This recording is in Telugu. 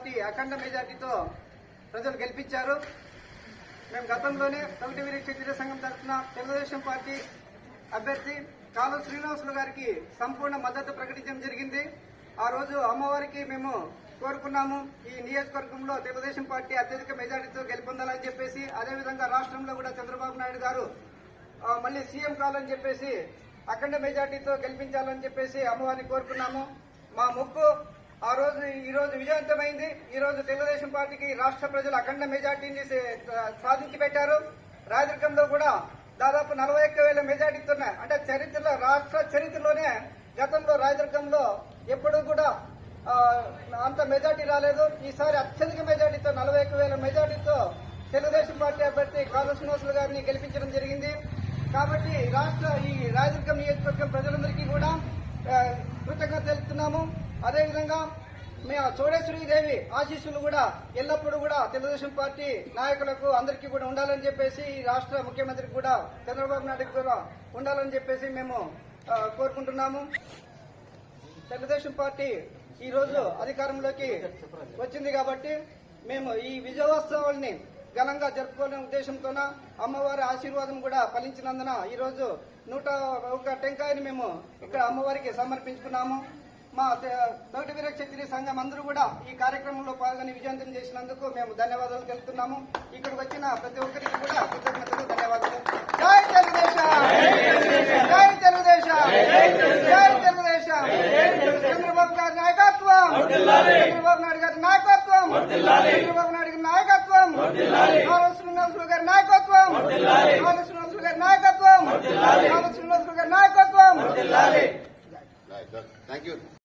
పార్టీ అఖండ మెజార్టీతో ప్రజలు గెలిపించారు. మేము గతంలోనే తొమ్మిది వీరి క్షత్రియ సంఘం తరఫున తెలుగుదేశం పార్టీ అభ్యర్థి కాలు శ్రీనివాసులు గారికి సంపూర్ణ మద్దతు ప్రకటించడం జరిగింది. ఆ రోజు అమ్మవారికి మేము కోరుకున్నాము ఈ నియోజకవర్గంలో తెలుగుదేశం పార్టీ అత్యధిక మెజార్టీతో గెలుపొందాలని చెప్పేసి అదేవిధంగా రాష్ట్రంలో కూడా చంద్రబాబు నాయుడు గారు మళ్ళీ సీఎం కావాలని చెప్పేసి అఖండ మెజార్టీతో గెలిపించాలని చెప్పేసి అమ్మవారిని కోరుకున్నాము. మా ముక్కు ఆ రోజు ఈ రోజు విజయవంతమైంది. ఈ రోజు తెలుగుదేశం పార్టీకి రాష్ట్ర ప్రజలు అఖండ మెజార్టీని సాధించి పెట్టారు. రాజరికంలో కూడా దాదాపు నలభై ఒక్క వేల మెజార్టీతో అంటే చరిత్రలో రాష్ట్ర చరిత్రలోనే గతంలో రాజరికంలో ఎప్పుడూ కూడా అంత మెజార్టీ రాలేదు. ఈసారి అత్యధిక మెజార్టీతో నలభై ఒక్క వేల మెజార్టీతో తెలుగుదేశం పార్టీ అభ్యర్థి కాలు శ్రీనివాసులు గారిని గెలిపించడం జరిగింది. కాబట్టి రాష్ట్ర ఈ రాజరికం నియోజకవర్గం ప్రజలందరికీ కూడా స్పష్టంగా తెలుపుతున్నాము. అదేవిధంగా మేము చోడేశ్వరి దేవి ఆశీస్సులు కూడా ఎల్లప్పుడూ కూడా తెలుగుదేశం పార్టీ నాయకులకు అందరికీ కూడా ఉండాలని చెప్పేసి ఈ రాష్ట్ర ముఖ్యమంత్రికి కూడా చంద్రబాబు నాయుడు కూడా ఉండాలని చెప్పేసి మేము కోరుకుంటున్నాము. తెలుగుదేశం పార్టీ ఈ రోజు అధికారంలోకి వచ్చింది కాబట్టి మేము ఈ విజయోత్సవాల్ని ఘనంగా జరుపుకునే ఉద్దేశంతోన అమ్మవారి ఆశీర్వాదం కూడా ఫలించినందున ఈ రోజు నూట ఒక టెంకాయని మేము ఇక్కడ అమ్మవారికి సమర్పించుకున్నాము. మా తోటి వీర క్షత్రియ సంఘం అందరూ కూడా ఈ కార్యక్రమంలో పాల్గొని విజయవంతం చేసినందుకు మేము ధన్యవాదాలు తెలుపుతున్నాము. ఇక్కడికి వచ్చిన ప్రతి ఒక్కరికి కూడా కృతజ్ఞతలు ధన్యవాదాలు. జై తెలుగుదేశం! జై తెలుగుదేశం! జై తెలుగుదేశం! చంద్రబాబు గారి నాయకత్వం! చంద్రబాబు నాయుడు గారి నాయకత్వం! చంద్రబాబు నాయుడు గారి నాయకత్వం కాళ శ్రీనివాసులు గారి నాయకత్వం. శ్రీనివాసులు గారి నాయకత్వం. శ్రీనివాసులు గారి నాయకత్వం. Thank you